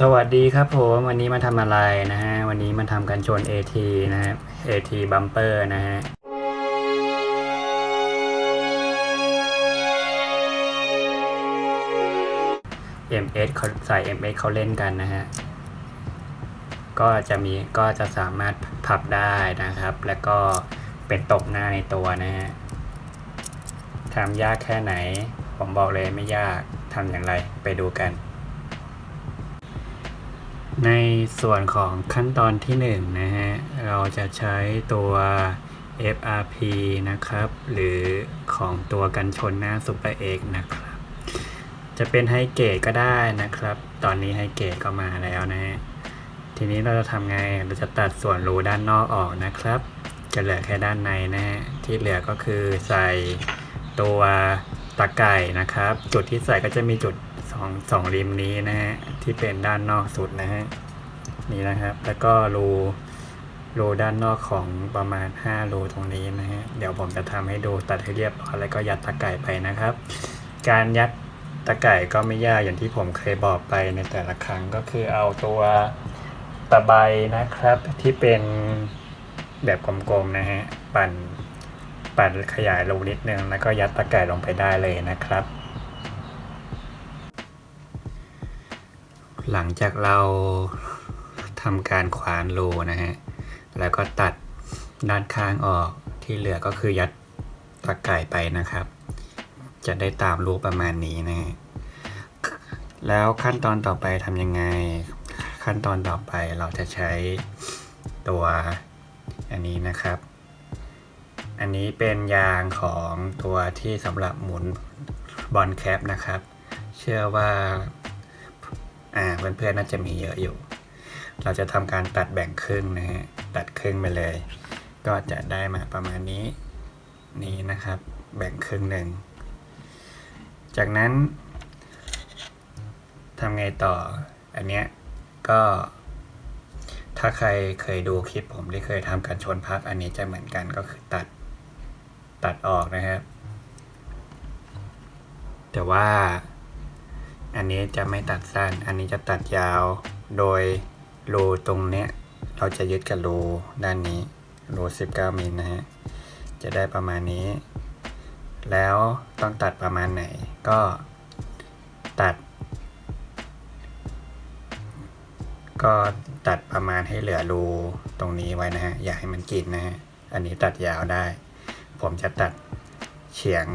สวัสดีครับผมวันนี้มาทำอะไรนะฮะ วันนี้มาทำกันชน AT นะฮะ AT bumper นะฮะ MS เขาใส่ MS เขาเล่นกันนะฮะ ก็จะมีก็จะสามารถพับได้นะครับ แล้วก็เป็นตกหน้าในตัวนะฮะทำยากแค่ไหน ผมบอกเลยไม่ยากทำอย่างไรไปดูกัน ในส่วนของขั้นตอนที่หนึ่งนะฮะ เราจะใช้ตัว FRP นะครับ หรือของตัวกันชนหน้า Super X นะครับ จะเป็นไฮเกตก็ได้นะครับ ตอนนี้ไฮเกตก็มาแล้วนะฮะ ทีนี้เราจะทำไง เราจะตัดส่วนรูด้านนอกออกนะครับ จะเหลือแค่ด้านในนะฮะ ที่เหลือก็คือใส่ตัวตะไก่นะครับ จุดที่ใส่ก็จะมีจุด สองสองริมนี้นะฮะที่เป็นด้านนอกสุดนะฮะนี่นะครับ แล้วก็รูรูด้านนอกของประมาณ5รูตรงนี้นะฮะเดี๋ยวผมจะทำให้ดูตัดให้เรียบร้อยแล้วก็ยัดตะไก่ไปนะครับ การยัดตะไก่ก็ไม่ยากอย่างที่ผมเคยบอกไปในแต่ละครั้งก็คือเอาตัวตะไบนะครับที่เป็นแบบกลมๆนะฮะปั่นปั่นขยายรูนิดนึงแล้วก็ยัดตะไก่ลงไปได้เลยนะครับ หลังจากเราทำการขวานรูนะฮะ แล้วก็ตัดด้านข้างออกที่เหลือก็คือยัดตะไก่ไปนะครับ จะได้ตามรูปประมาณนี้นะฮะแล้วขั้นตอนต่อไปทำยังไง ขั้นตอนต่อไปเราจะใช้ตัวอันนี้นะครับ อันนี้เป็นยางของตัวที่สำหรับหมุนบอลแคปนะครับ เชื่อว่า อ่าเพื่อนๆน่าจะมีเยอะอยู่ เราจะทำการตัดแบ่งครึ่งนะฮะตัดครึ่งไปเลย ก็จะได้มาประมาณนี้นี้นะครับ แบ่งครึ่งหนึ่ง จากนั้นทำไงต่อ อันเนี้ยก็ถ้าใครเคยดูคลิปผมที่เคยทำการชนพับอันนี้จะเหมือนกันก็คือตัดตัดออกนะครับ แต่ว่า อันนี้จะไม่ตัดสั้น อันนี้จะตัดยาว โดยรูตรงเนี้ยเราจะยึดกับรูด้านนี้รู19มิลนะฮะ จะได้ประมาณนี้ แล้วต้องตัดประมาณไหน ก็ตัด ก็ตัดประมาณให้เหลือรูตรงนี้ไว้นะฮะ อย่าให้มันกินนะฮะ อันนี้ตัดยาวได้ ผมจะตัดเฉียง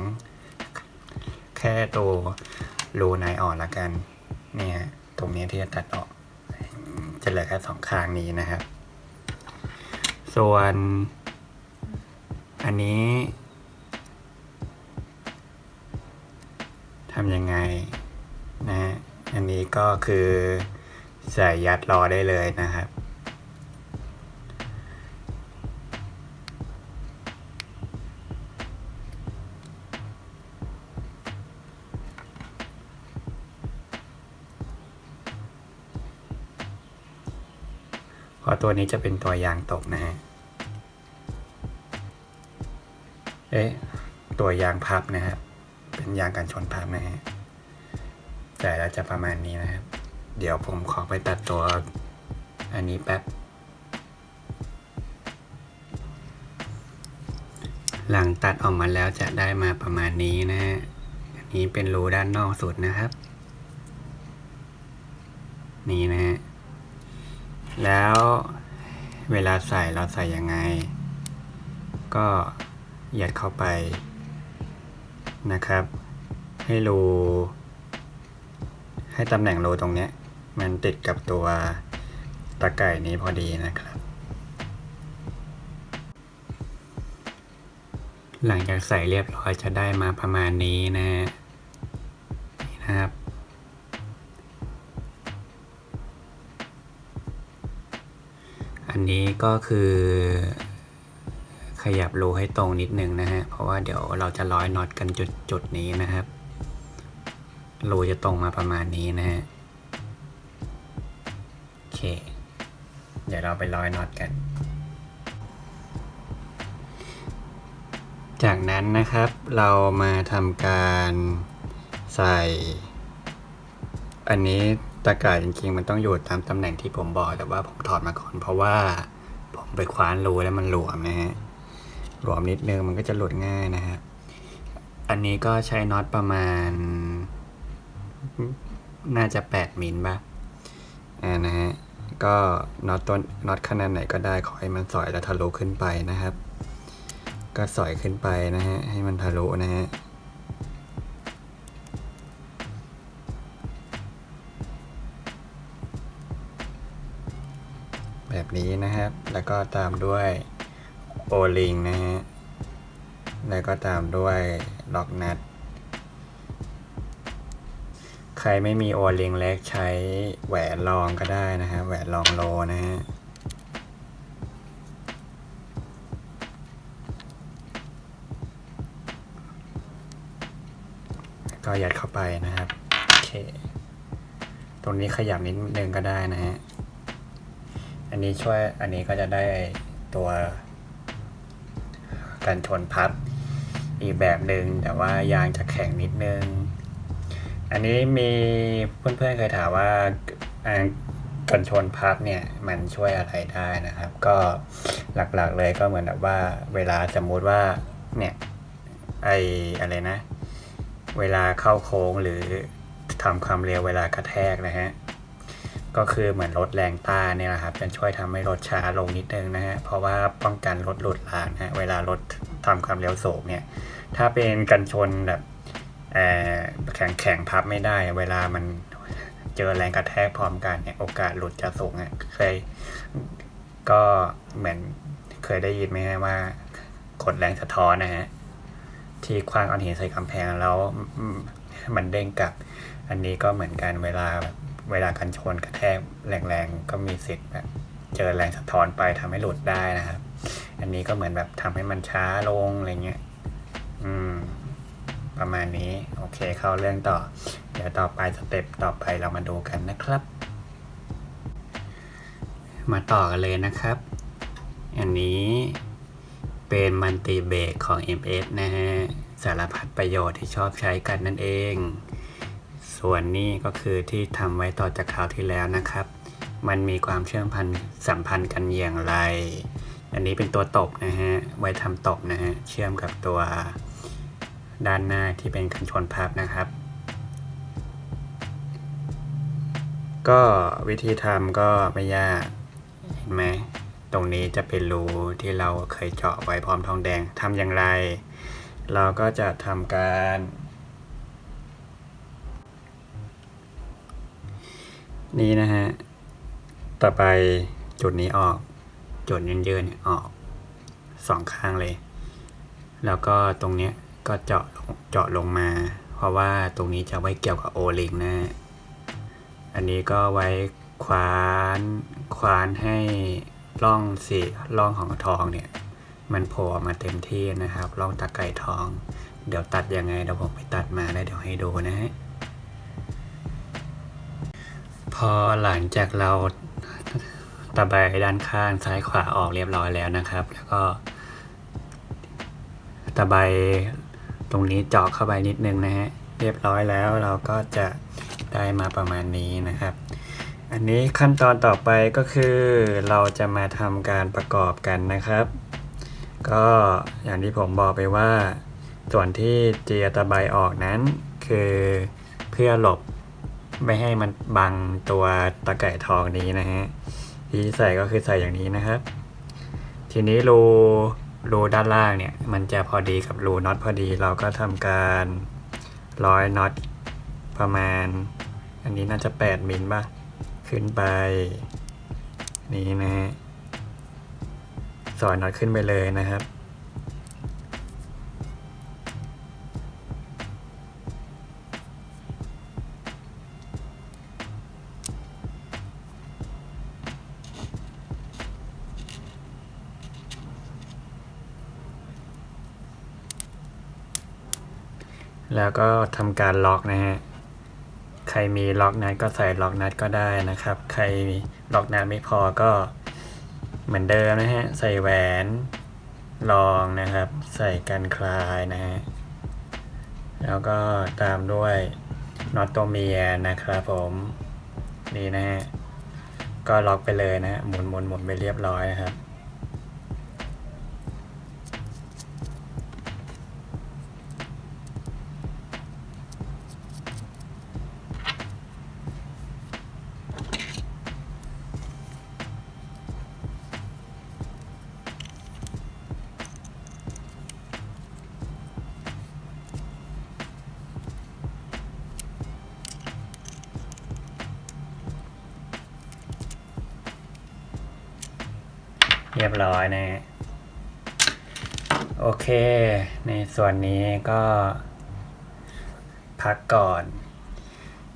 แค่ตัว รูในอ่อนละกัน เนี่ย ตรงนี้ที่จะตัดออก จะเหลือแค่สองข้างนี้นะครับ ส่วน อันนี้ทำยังไงนะ อันนี้ก็คือใส่ยัดรอได้เลยนะครับ ตัวนี้จะเป็นตัวยางตกนะฮะ เอ๊ะ ตัวยางพับนะครับ เป็นยางกันชนพับนะฮะแต่แล้วจะประมาณนี้นะครับ เดี๋ยวผมขอไปตัดตัวอันนี้แป๊บ หลังตัดออกมาแล้วจะได้มาประมาณนี้นะฮะ อันนี้เป็นรูด้านนอกสุดนะครับ นี่นะฮะ แล้ว เวลาใส่เราใส่ยังไง ก็ยัดเข้าไปนะครับ ให้รูให้ตำแหน่งรูตรงเนี้ยมันติดกับตัวตะไก่นี้พอดีนะครับ หลังจากใส่เรียบร้อยจะได้มาประมาณนี้นะฮะ นี้ก็คือขยับรูให้ตรงนิดนึงนะฮะ เพราะว่าเดี๋ยวเราจะร้อยน็อตกันจุดจุดนี้นะครับ รูจะตรงมาประมาณนี้นะฮะ โอเค เดี๋ยวเราไปร้อยน็อตกัน จากนั้นนะครับเรามาทำการใส่ อันนี้ ตะกายจริงๆ มันต้องอยู่ตามตำแหน่งที่ผมบอกแต่ว่าผมถอดมาก่อน เพราะว่าผมไปคว้านรูแล้วมันหลวมนะฮะหลวมนิดนึงมันก็จะหลุดง่ายนะฮะอันนี้ก็ใช้น็อตประมาณ น่าจะแปดมิลป่ะอ่านะฮะก็น็อตต้นน็อตขนาดไหนก็ได้ขอให้มันสอยแล้วทะลุขึ้นไปนะครับ ก็สอยขึ้นไปนะฮะให้มันทะลุนะฮะ นี้นะครับ แล้วก็ตามด้วยโอลิงนะฮะ แล้วก็ตามด้วยล็อกนัด ใครไม่มีโอลิงเล็กใช้แหวนรองก็ได้นะฮะ แหวนรองโลนะฮะก็ยัดเข้าไปนะครับ โอเค ตรงนี้ขยับนิดนึงก็ได้นะฮะ อันนี้ช่วยอันนี้ก็จะได้ตัวกันชนพับอีกแบบหนึ่งแต่ว่ายางจะแข็งนิดนึง อันนี้มีเพื่อนๆเคยถามว่ากันชนพับเนี่ยมันช่วยอะไรได้นะครับ ก็หลักๆเลยก็เหมือนแบบว่าเวลาสมมติว่าเนี่ยไออะไรนะ เวลาเข้าโค้งหรือทำความเร็วเวลากระแทกนะฮะ ก็คือเหมือนลดแรงต้านเนี่ยแหละครับจะช่วยทำให้รถช้าลงนิดนึงนะฮะเพราะว่าป้องกันรถหลุดรางนะฮะเวลารถทำความเร็วสูงเนี่ยถ้าเป็นกันชนแบบแข็งแข็งพับไม่ได้ เวลามันเจอแรงกระแทกพร้อมกันเนี่ยโอกาสหลุดจะสูงอะเคยก็เหมือนเคยได้ยินไหมฮะว่ากดแรงสะท้อนนะฮะที่คว้างก้อนหินใส่กำแพงแล้วมมันเด้งกลับ อันนี้ก็เหมือนกันเวลาแบบ เวลากันชนกระแทกแรงๆก็มีสิทธิ์แบบเจอแรงสะท้อนไปทำให้หลุดได้นะครับ อันนี้ก็เหมือนแบบทำให้มันช้าลงอะไรเงี้ย อืม ประมาณนี้ โอเคเข้าเรื่องต่อ เดี๋ยวต่อไปสเต็ปต่อไปเรามาดูกันนะครับ มาต่อกันเลยนะครับ อันนี้เป็นมันติเบรกของ MS นะฮะ สารพัดประโยชน์ที่ชอบใช้กันนั่นเอง ส่วนนี้ก็คือที่ทำไว้ต่อจากคราวที่แล้วนะครับ มันมีความเชื่อมพันสัมพันธ์กันอย่างไร อันนี้เป็นตัวตบนะฮะ ไว้ทำตบนะฮะ เชื่อมกับตัวด้านหน้าที่เป็นกันชนพับนะครับ ก็วิธีทำก็ไม่ยาก เห็นไหม ตรงนี้จะเป็นรูที่เราเคยเจาะไว้พร้อมทองแดงทำอย่างไร เราก็จะทำการ นี่นะฮะ ต่อไปจุดนี้ออก จุดเยืนๆเนี่ยออกสองข้างเลย แล้วก็ตรงเนี้ยก็เจาะเจาะลงมา เพราะว่าตรงนี้จะไว้เกี่ยวกับโอลิงนะอันนี้ก็ไว้ควานควานให้ร่องสีร่องของทองเนี่ย มันโผล่มาเต็มที่นะครับร่องตะไก่ทอง เดี๋ยวตัดยังไงเดี๋ยวผมไปตัดมาแล้วเดี๋ยวให้ดูนะฮะ พอหลังจากเราตะไบด้านข้างซ้ายขวาออกเรียบร้อยแล้วนะครับ แล้วก็ ตะไบตรงนี้เจาะเข้าไปนิดนึงนะฮะ เรียบร้อยแล้วเราก็จะได้มาประมาณนี้นะครับ อันนี้ขั้นตอนต่อไปก็คือเราจะมาทำการประกอบกันนะครับ ก็อย่างที่ผมบอกไปว่า ส่วนที่เจียตะไบออกนั้น คือเพื่อหลบ ไม่ให้มันบังตัวตะไก่ทองนี้นะฮะที่ใส่ก็คือใส่อย่างนี้นะครับ ทีนี้รูรูด้านล่างเนี่ย มันจะพอดีกับรูน็อตพอดี เราก็ทำการร้อยน็อตประมาณ อันนี้น่าจะ 8มิลป่ะขึ้นไป นี่นะฮะสอยน็อตขึ้นไปเลยนะครับ แล้วก็ทำการล็อกนะฮะ ใครมีล็อกนัดก็ใส่ล็อกนัดก็ได้นะครับ ใครล็อกนัดไม่พอก็เหมือนเดิมนะฮะ ใส่แหวนรองนะครับ ใส่กันคลายนะฮะ แล้วก็ตามด้วยน็อตตัวเมียนะครับผมนี่นะฮะ ก็ล็อกไปเลยนะฮะหมุนหมุนหมุนไปเรียบร้อยนะครับ เรียบร้อยนะฮะโอเค ในส่วนนี้ก็พักก่อน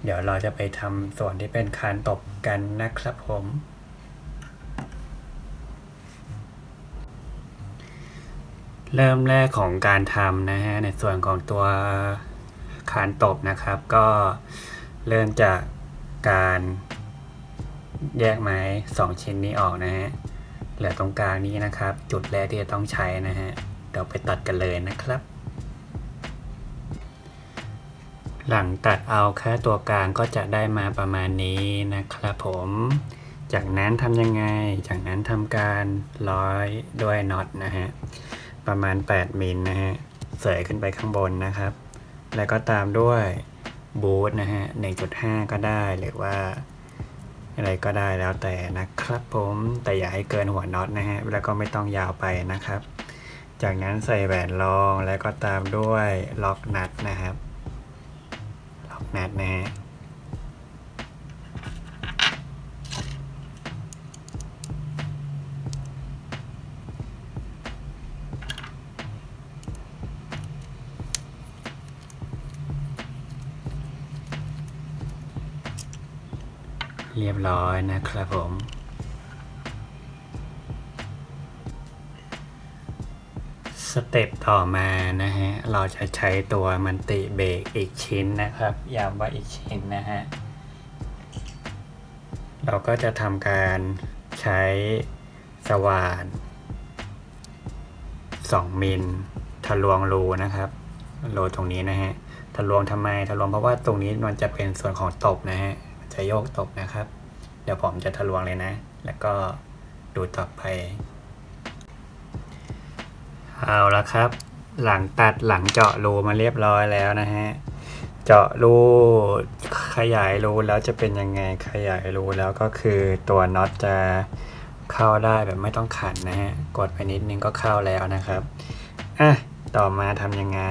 เดี๋ยวเราจะไปทำส่วนที่เป็นคานตบกันนะครับผม เริ่มแรกของการทำนะฮะ ในส่วนของตัวคานตบนะครับ ก็เริ่มจากการแยกไม้สองชิ้นนี้ออกนะฮะ เหลือตรงกลางนี้นะครับ จุดแรกที่จะต้องใช้นะฮะเดี๋ยวไปตัดกันเลยนะครับ หลังตัดเอาแค่ตัวกลางก็จะได้มาประมาณนี้นะครับผม จากนั้นทำยังไง จากนั้นทำการร้อยด้วยน็อตนะฮะประมาณ 8มิลนะฮะเสยขึ้นไปข้างบนนะครับ แล้วก็ตามด้วยบูทนะฮะ1.5 ก็ได้หรือว่า อะไรก็ได้แล้วแต่นะครับผมแต่อย่าให้เกินหัวน็อตนะฮะแล้วก็ไม่ต้องยาวไปนะครับ จากนั้นใส่แหวนรองแล้วก็ตามด้วยล็อกนัดนะครับ ล็อกนัดนะฮะ เรียบร้อยนะครับผม สเต็ปต่อมานะฮะ เราจะใช้ตัวมันติเบรกอีกชิ้นนะครับ ย้ำว่าอีกชิ้นนะฮะ เราก็จะทำการใช้สว่าน 2 มิลทะลวงรูนะครับรูตรงนี้นะฮะ ทะลวงทำไม ทะลวงเพราะว่าตรงนี้มันจะเป็นส่วนของตบนะฮะ จะโยกตบนะครับ เดี๋ยวผมจะทะลวงเลยนะ แล้วก็ดูต่อไป เอาละครับ หลังตัดหลังเจาะรูมาเรียบร้อยแล้วนะฮะ เจาะรูขยายรูแล้วจะเป็นยังไงขยายรูแล้วก็คือตัวน็อตจะเข้าได้แบบไม่ต้องขันนะฮะ กดไปนิดนึงก็เข้าแล้วนะครับ อะ ต่อมาทำยังไง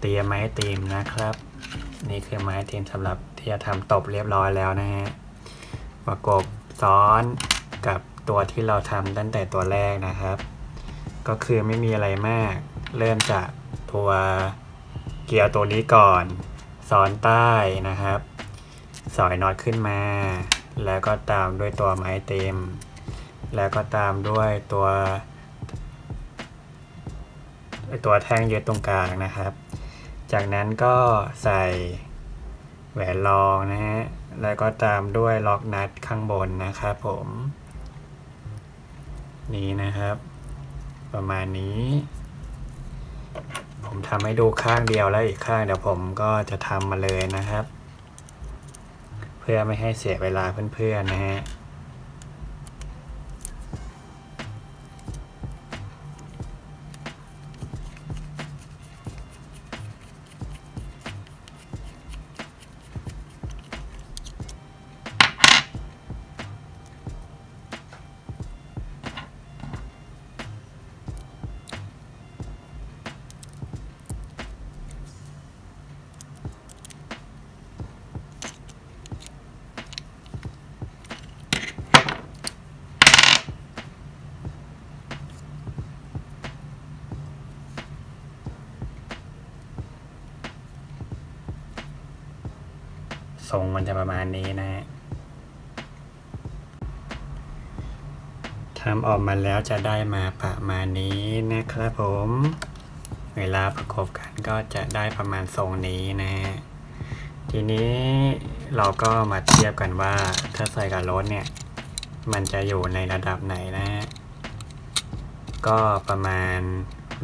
เตรียมไม้ตีมนะครับ นี่คือไม้ตีมสำหรับ ที่จะทำตบเรียบร้อยแล้วนะฮะประกบซ้อนกับตัวที่เราทำตั้งแต่ตัวแรกนะครับ ก็คือไม่มีอะไรมาก เริ่มจากตัวเกียร์ตัวนี้ก่อน ซ้อนใต้นะครับ สอยน็อตขึ้นมา แล้วก็ตามด้วยตัวไม้เต็ม แล้วก็ตามด้วยตัวตัวแท่งยึดตรงกลางนะครับ จากนั้นก็ใส่ แหวนรองนะฮะ แล้วก็ตามด้วยล็อกนัดข้างบนนะครับผม นี่นะครับ ประมาณนี้ ผมทำให้ดูข้างเดียวแล้วอีกข้างเดี๋ยวผมก็จะทำมาเลยนะครับ เพื่อไม่ให้เสียเวลาเพื่อนๆนะฮะ ประมาณนี้นะฮะทำออกมาแล้วจะได้มาประมาณนี้นะครับผม เวลาประกบกันก็จะได้ประมาณทรงนี้นะฮะทีนี้เราก็มาเทียบกันว่าถ้าใส่กับรถเนี่ย มันจะอยู่ในระดับไหนนะฮะก็ประมาณ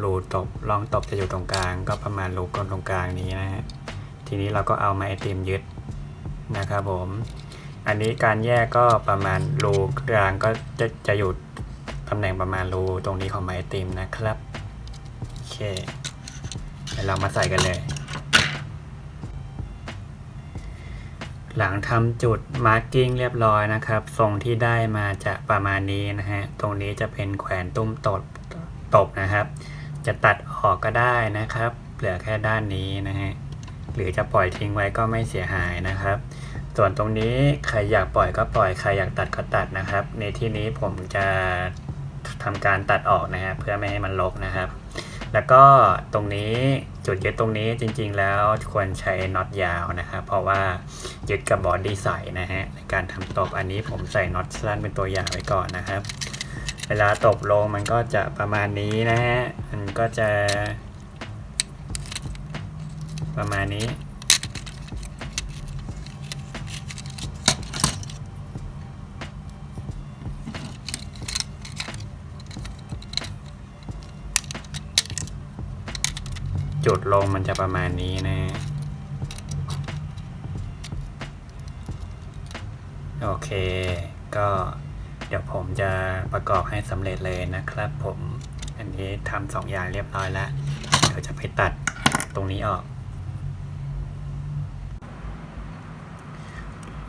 รูตบรองตบจะอยู่ตรงกลาง ก็ประมาณรูก้นตรงกลางนี้นะฮะทีนี้เราก็เอาไม้ไอติมยึด นะครับผม อันนี้การแยกก็ประมาณรูกลางก็จะจะอยู่ตำแหน่งประมาณรูตรงนี้ของไม้ติมนะครับโอเคเดี๋ยวเรามาใส่กันเลย หลังทำจุดมาร์กิ้งเรียบร้อยนะครับ ทรงที่ได้มาจะประมาณนี้นะฮะ ตรงนี้จะเป็นแขวนตุ้มตบตบนะครับ จะตัดออกก็ได้นะครับ เหลือแค่ด้านนี้นะฮะ หรือจะปล่อยทิ้งไว้ก็ไม่เสียหายนะครับ ส่วนตรงนี้ใครอยากปล่อยก็ปล่อยใครอยากตัดก็ตัดนะครับ ในที่นี้ผมจะทำการตัดออกนะฮะเพื่อไม่ให้มันรกนะครับ แล้วก็ตรงนี้จุดยึดตรงนี้จริงๆแล้วควรใช้น็อตยาวนะครับ เพราะว่ายึดกับบอดี้ใส่นะฮะในการทำตบอันนี้ผมใส่น็อตสั้นเป็นตัวอย่างไว้ก่อนนะครับ เวลาตบลงมันก็จะประมาณนี้นะฮะมันก็จะ ประมาณนี้ จุดลงมันจะประมาณนี้นะโอเค ก็เดี๋ยวผมจะประกอบให้สำเร็จเลยนะครับผม อันนี้ทำสองอย่างเรียบร้อยแล้ว เดี๋ยวจะไปตัดตรงนี้ออก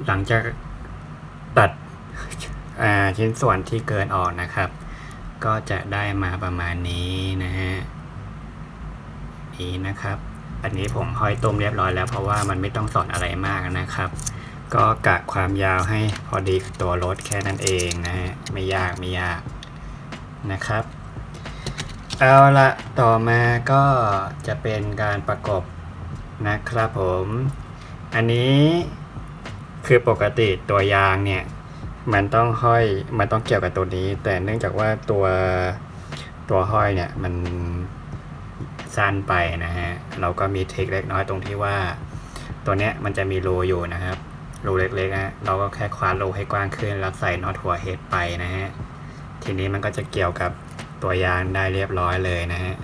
หลังจากตัดชิ้นส่วนที่เกินออกนะครับ ก็จะได้มาประมาณนี้นะฮะนี้นะครับ อันนี้ผมห้อยต้มเรียบร้อยแล้วเพราะว่ามันไม่ต้องสอนอะไรมากนะครับ ก็กะความยาวให้พอดีกับตัวรถแค่นั้นเองนะฮะไม่ยากไม่ยากนะครับ เอาละต่อมาก็จะเป็นการประกบนะครับผม อันนี้ คือปกติตัวยางเนี่ย มันต้องห้อยมันต้องเกี่ยวกับตัวนี้ แต่เนื่องจากว่าตัวตัวห้อยเนี่ยมันสั้นไปนะฮะ เราก็มีเทคเล็กน้อยตรงที่ว่า ตัวเนี้ยมันจะมีรูอยู่นะครับรูเล็กๆฮะเราก็แค่คว้ารูให้กว้างขึ้นแล้วใส่น็อตหัวเฮดไปนะฮะทีนี้มันก็จะเกี่ยวกับตัวยางได้เรียบร้อยเลยนะฮะ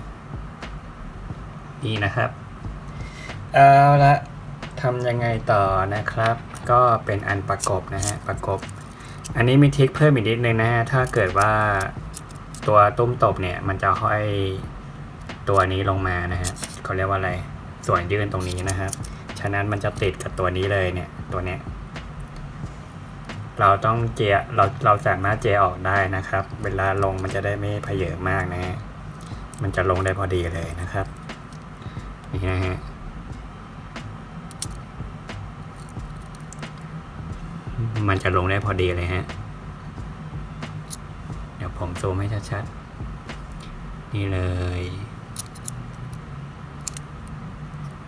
นี่นะครับ เอาละทำยังไงต่อนะครับ ก็เป็นอันประกบนะฮะประกบ อันนี้มีทิคเพิ่มอีกนิดนึงนะฮะถ้าเกิดว่าตัวตุ้มตบเนี่ยมันจะห้อยตัวนี้ลงมานะฮะเขาเรียกว่าอะไรส่วนยื่นตรงนี้นะครับ ฉะนั้นมันจะติดกับตัวนี้เลยเนี่ยตัวเนี้ยเราต้องเจียเราเราสามารถเจียออกได้นะครับ เวลาลงมันจะได้ไม่เพเยอะมากนะฮะมันจะลงได้พอดีเลยนะครับนี่นะฮะ มันจะลงได้พอดีเลยฮะ เดี๋ยวผมซูมให้ชัดๆ นี่เลย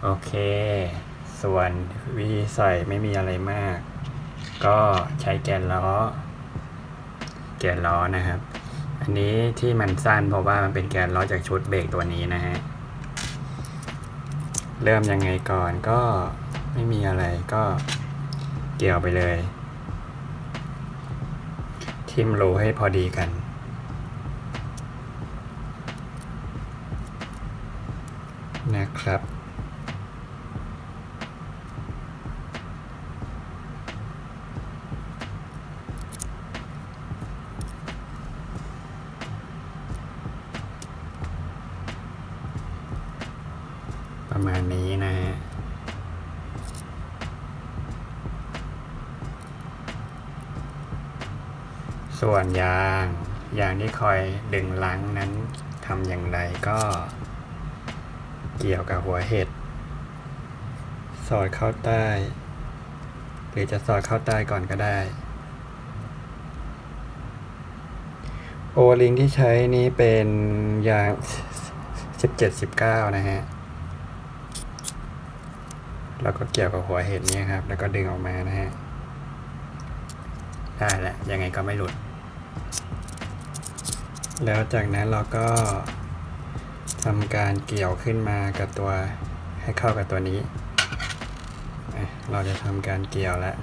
โอเค ส่วนวิธีใส่ไม่มีอะไรมาก ก็ใช้แกนล้อ แกนล้อนะครับ อันนี้ที่มันสั้นเพราะว่ามันเป็นแกนล้อจากชุดเบรกตัวนี้นะฮะ เริ่มยังไงก่อนก็ไม่มีอะไรก็เกี่ยวไปเลย ทิมรูให้พอดีกัน นะครับประมาณนี้นะฮะ ส่วนยางยางที่คอยดึงลังนั้นทำอย่างไรก็ เกี่ยวกับหัวเห็ด สอดเข้าใต้ หรือจะสอดเข้าใต้ก่อนก็ได้ โอลิงที่ใช้นี้เป็นยาง 17-19 นะฮะแล้วก็เกี่ยวกับหัวเห็ดเนี่ยครับ แล้วก็ดึงออกมานะฮะ ได้แหละ ยังไงก็ไม่หลุด แล้วจากนั้นเราก็ทำการเกี่ยวขึ้นมากับตัวให้เข้ากับตัวนี้ เราจะทำการเกี่ยวแล้ว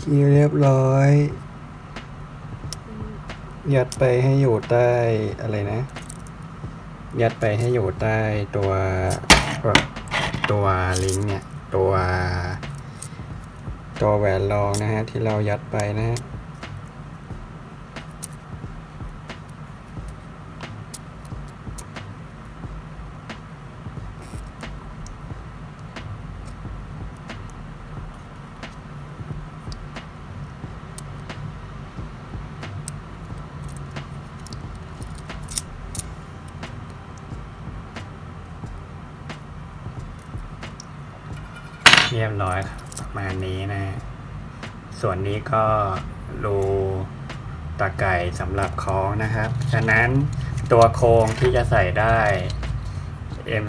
คีย์เรียบร้อย ยัดไปให้อยู่ใต้อะไรนะ ยัดไปให้อยู่ใต้ตัวตัวลิงก์เนี่ย ตัว ตัวแหวนรองนะฮะ ที่เรายัดไปนะฮะ เรียบร้อยครับประมาณนี้นะฮะส่วนนี้ก็รูตะไก่สำหรับคล้องนะครับ ฉะนั้นตัวโครงที่จะใส่ได้ M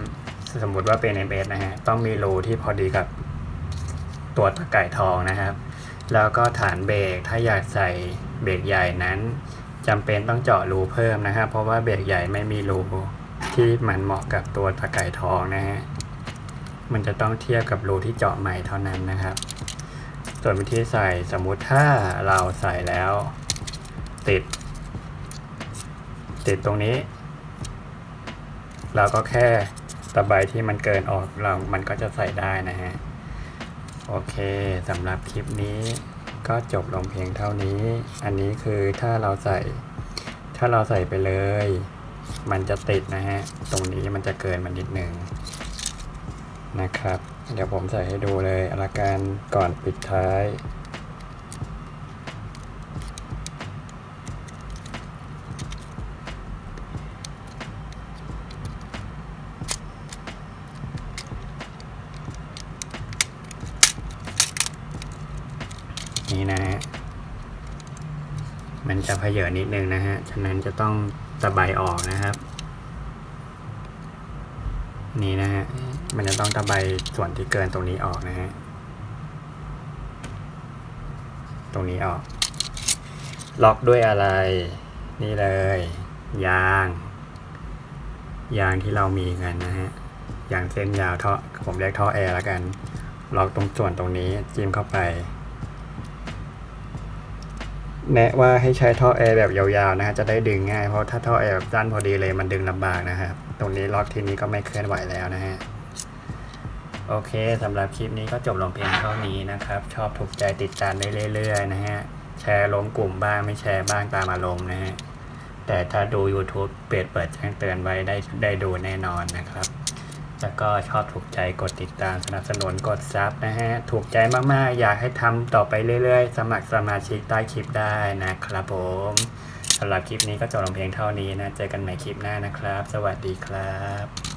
สมมุติว่าเป็น MS นะฮะ ต้องมีรูที่พอดีกับตัวตะไก่ทองนะครับ แล้วก็ฐานเบรกถ้าอยากใส่เบรกใหญ่นั้นจำเป็นต้องเจาะรูเพิ่มนะครับ เพราะว่าเบรกใหญ่ไม่มีรูที่มันเหมาะกับตัวตะไก่ทองนะฮะ มันจะต้องเทียบกับรูที่เจาะใหม่เท่านั้นนะครับ ส่วนวิธีใส่สมมุติถ้าเราใส่แล้ว ติด ติดตรงนี้ เราก็แค่ตะไบที่มันเกินออกเรา มันก็จะใส่ได้นะฮะ โอเคสำหรับคลิปนี้ก็จบลงเพียงเท่านี้ อันนี้คือถ้าเราใส่ ถ้าเราใส่ไปเลย มันจะติดนะฮะ ตรงนี้มันจะเกินมันนิดหนึ่ง นะครับ เดี๋ยวผมใส่ให้ดูเลยละกันก่อนปิดท้ายนี่นะฮะ มันจะเพเยอนิดนึงนะฮะ ฉะนั้นจะต้องตะไบออกนะครับ นี่นะฮะ มันจะต้องตะไบส่วนที่เกินตรงนี้ออกนะฮะ ตรงนี้ออก ล็อกด้วยอะไร นี่เลย ยาง ยางที่เรามีกันนะฮะ ยางเส้นยาวท่อผมเรียกท่อแอร์แล้วกัน ล็อกตรงส่วนตรงนี้จิ้มเข้าไป แนะว่าให้ใช้ท่อแอร์แบบยาวๆนะฮะ จะได้ดึงง่าย เพราะถ้าท่อแอร์แบบสั้นพอดีเลยมันดึงลำบากนะครับ ตรงนี้ล็อกทีนี้ก็ไม่เคลื่อนไหวแล้วนะฮะ โอเคสำหรับคลิปนี้ก็จบลงเพียงเท่านี้นะครับ ชอบถูกใจติดตามได้เรื่อยๆนะฮะ แชร์ลงกลุ่มบ้างไม่แชร์บ้างตามอารมณ์นะฮะ แต่ถ้าดู YouTube เปิดเปิดแจ้งเตือนไว้ได้ได้ดูแน่นอนนะครับ แล้วก็ชอบถูกใจกดติดตามสนับสนุนกดซับนะฮะ ถูกใจมากๆ อยากให้ทำต่อไปเรื่อยๆ สมัครสมาชิกใต้คลิปได้นะครับผมสำหรับคลิปนี้ก็จบลงเพียงเท่านี้นะ เจอกันใหม่คลิปหน้านะครับ สวัสดีครับ